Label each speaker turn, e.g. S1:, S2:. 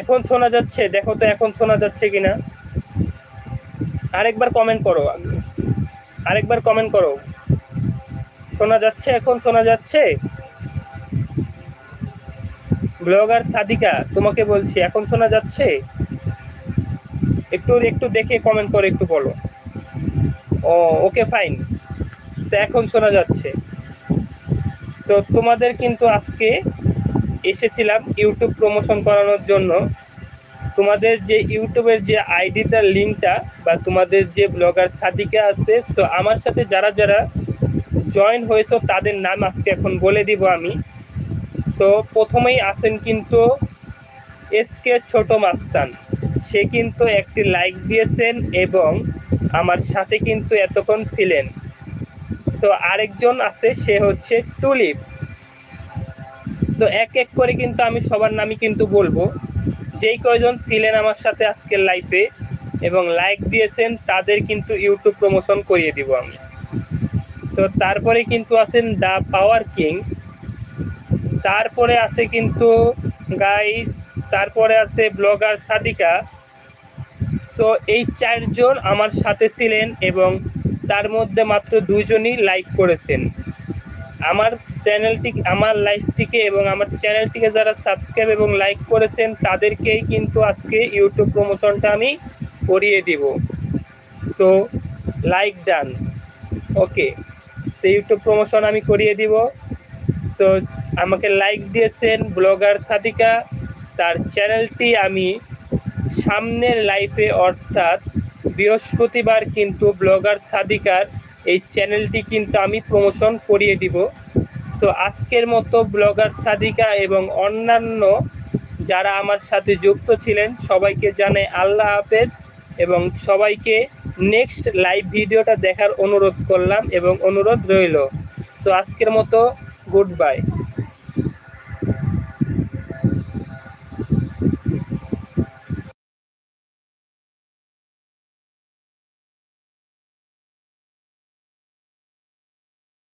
S1: এখন শোনা যাচ্ছে, দেখো তো এখন শোনা যাচ্ছে কিনা। আরেকবার কমেন্ট করো আরেকবার কমেন্ট করো। শোনা যাচ্ছে, এখন শোনা যাচ্ছে? ব্লগার সাদিকা, তোমাকে বলছি, এখন শোনা যাচ্ছে? একটু একটু দেখে কমেন্ট করে একটু বলো। ও ওকে ফাইন সে এখন শোনা যাচ্ছে। তো তোমাদের কিন্তু আজকে এসেছিলাম ইউটিউব প্রমোশন করানোর জন্য। তোমাদের যে ইউটিউবের যে আইডিটার লিঙ্কটা, বা তোমাদের যে ব্লগার সাদিকা আছে সো আমার সাথে যারা যারা জয়েন হয়েছো, তাদের নাম আজকে এখন বলে দিব আমি। সো প্রথমেই আসেন কিন্তু এসকে ছোট মাস্তান। সে কিন্তু একটি লাইক দিয়েছেন এবং আমার সাথে কিন্তু এতক্ষণ ছিলেন। সো আরেকজন আছে, সে হচ্ছে টুলিপ। সো এক এক করে কিন্তু আমি সবার নামই কিন্তু বলব। যেই কয়জন ছিলেন আমার সাথে আজকের লাইফে এবং লাইক দিয়েছেন, তাদের কিন্তু ইউটিউব প্রমোশন করিয়ে দিব আমি। সো তারপরে কিন্তু আছেন দ্য পাওয়ার কিং তারপরে আছে কিন্তু গাইস তারপরে আছে ব্লগার সাদিকা। সো এই চারজন আমার সাথে ছিলেন এবং তার মধ্যে মাত্র দুজনই লাইক করেছেন। আমার চ্যানেলটি আমার লাইফটিকে এবং আমার চ্যানেলটিকে যারা সাবস্ক্রাইব এবং লাইক করেছেন, তাদেরকেই কিন্তু আজকে ইউটিউব প্রমোশনটা আমি করিয়ে দিব। সো লাইক ডান ওকে সে ইউটিউব প্রমোশন আমি করিয়ে দিব। সো আমাকে লাইক দিয়েছেন ব্লগার সাদিকা। তার চ্যানেলটি আমি সামনের লাইফে অর্থাৎ বৃহস্পতিবার কিন্তু ব্লগার সাদিকার এই চ্যানেলটি কিন্তু আমি প্রমোশন করিয়ে দিব। সো আজকের মতো ব্লগার সাদিকা এবং অন্যান্য যারা আমার সাথে যুক্ত ছিলেন, সবাইকে জানে আল্লাহ হাফেজ এবং সবাইকে নেক্সট লাইভ ভিডিওটা দেখার অনুরোধ করলাম এবং অনুরোধ রইল। সো আজকের মতো গুড বাই